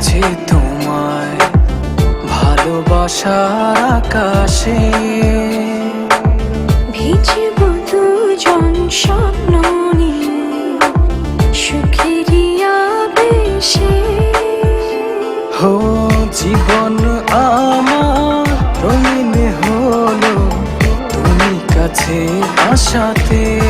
খুঁজছি তোমায় ভালোবাসার আকাশে। ভিজিব হো জীবন আমার রঙিন হলো তুমি কাছে আসাতে।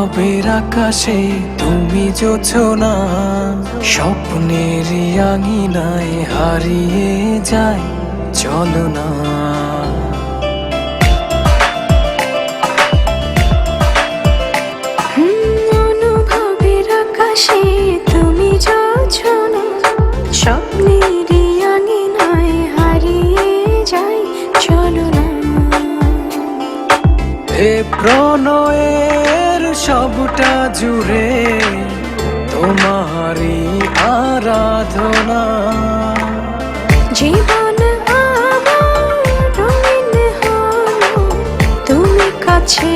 অনুভবের আকাশে তুমি না। স্বপ্নের আঙিনায় হারিয়ে যায় চলো না। অনুভবের আকাশে তুমি যোছনা স্বপ্নের আঙিনায় হারিয়ে যাই চলো না। এ প্রণয়ের সবটা জুড়ে তোমারই আরাধনা। জীবন তুমি কাছে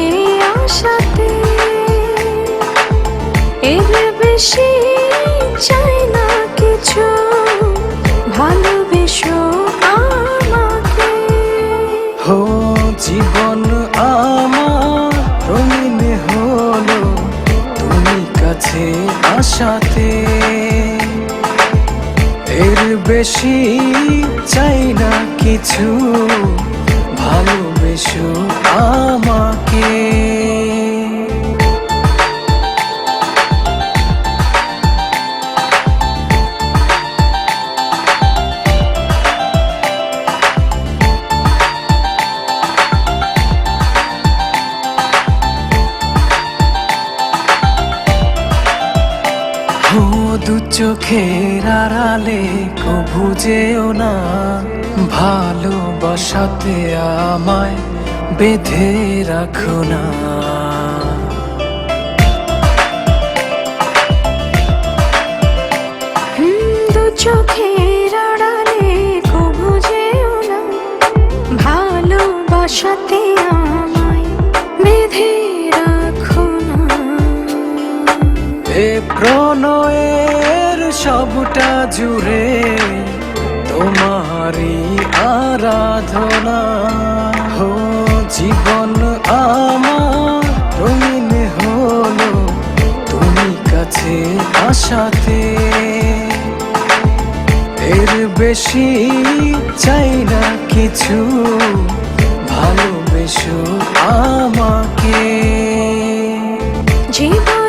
আসাতে এর বেশি চাই না কিছু। বেশি চাই না কিছু। চোখের আড়ালে কভু যেও না। ভালোবাসাতে আমায় বেঁধে রাখো না। চোখের আড়ালে কবু যেও না। ভালোবাসাতে আমায় বেঁধে রাখো না। এ প্রণয়ের সবটা জুড়ে তোমারই আরাধনা। হো, জীবন আমার, রঙিন হলো তুমি কাছে আসাতে এর বেশি চাই না কিছু, ভালোবেসো আমাকে। জীবন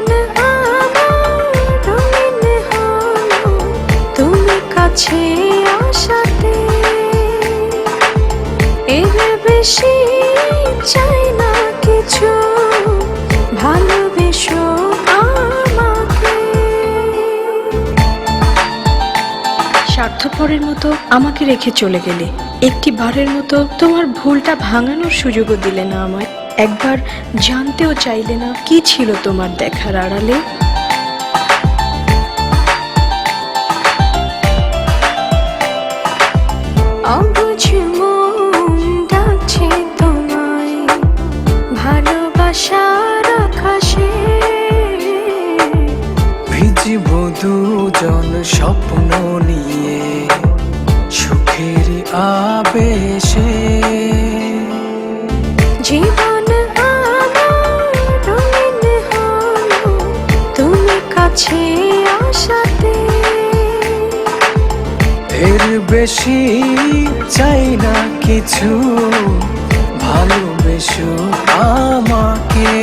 বেশি চাই না কিছু। ভালোবেসো আমাকে। স্বার্থপরের মতো আমাকে রেখে চলে গেলে। একটি বারের মতো তোমার ভুলটা ভাঙানোর সুযোগও দিলে না আমায়। একবার জানতেও চাইলে না, কি ছিল তোমার দেখার আড়ালে? ভিজিব দুজন স্বপ্ন নিয়ে সুখের আবেশে। জীবন তুমি কাছে আসাতে। এর বেশি চাই না কিছু ভালোবেসো আমাকে।